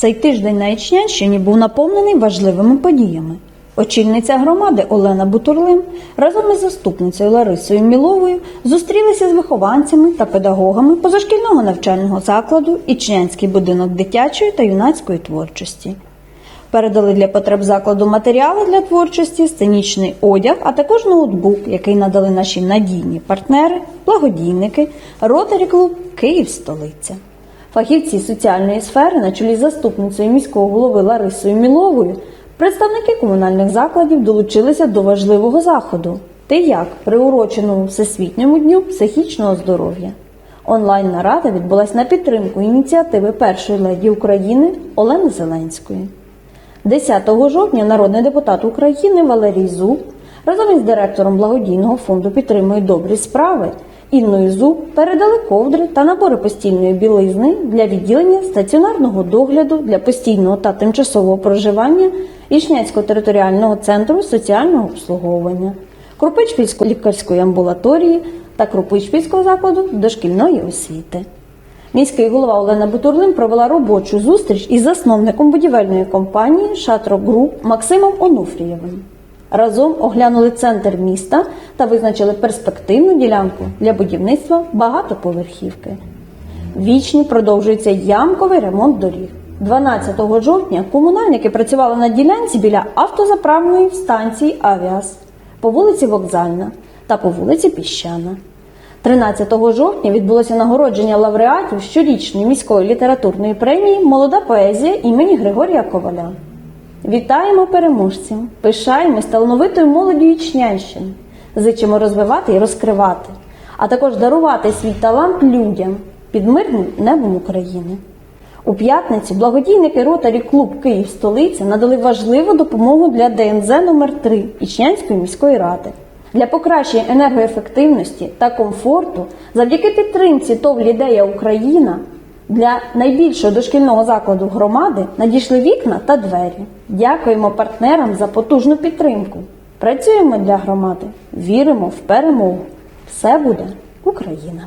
Цей тиждень на Ічнянщині був наповнений важливими подіями. Очільниця громади Олена Бутурлин разом із заступницею Ларисою Міловою зустрілися з вихованцями та педагогами позашкільного навчального закладу Ічнянський будинок дитячої та юнацької творчості. Передали для потреб закладу матеріали для творчості, сценічний одяг, а також ноутбук, який надали наші надійні партнери, благодійники, ротарі клуб Київ столиця. Фахівці соціальної сфери на чолі з заступницею міського голови Ларисою Міловою, представники комунальних закладів долучилися до важливого заходу. Ти як приуроченому Всесвітньому дню психічного здоров'я. Онлайн-нарада відбулась на підтримку ініціативи першої леді України Олени Зеленської. 10 жовтня народний депутат України Валерій Зуб разом із директором благодійного фонду підтримує добрі справи Інною Зуб передали ковдри та набори постільної білизни для відділення стаціонарного догляду для постійного та тимчасового проживання Ічняцького територіального центру соціального обслуговування, Крупичпільської лікарської амбулаторії та Крупичпільського закладу дошкільної освіти. Міський голова Олена Бутурлин провела робочу зустріч із засновником будівельної компанії Шатро Груп Максимом Онуфрієвим. Разом оглянули центр міста та визначили перспективну ділянку для будівництва багатоповерхівки. Вічні продовжується ямковий ремонт доріг. 12 жовтня комунальники працювали на ділянці біля автозаправної станції Авіас по вулиці Вокзальна та по вулиці Піщана. 13 жовтня відбулося нагородження лауреатів щорічної міської літературної премії Молода поезія імені Григорія Коваля. Вітаємо переможців! Пишаємось талановитою молоддю Ічнянщини. Зичимо розвивати і розкривати, а також дарувати свій талант людям під мирним небом України. У п'ятницю благодійники Ротарі Клуб Київ столиця надали важливу допомогу для ДНЗ номер 3 Ічнянської міської ради. Для покращення енергоефективності та комфорту завдяки підтримці ТОВ Лідея Україна для найбільшого дошкільного закладу громади надійшли вікна та двері. Дякуємо партнерам за потужну підтримку. Працюємо для громади, віримо в перемогу. Все буде Україна!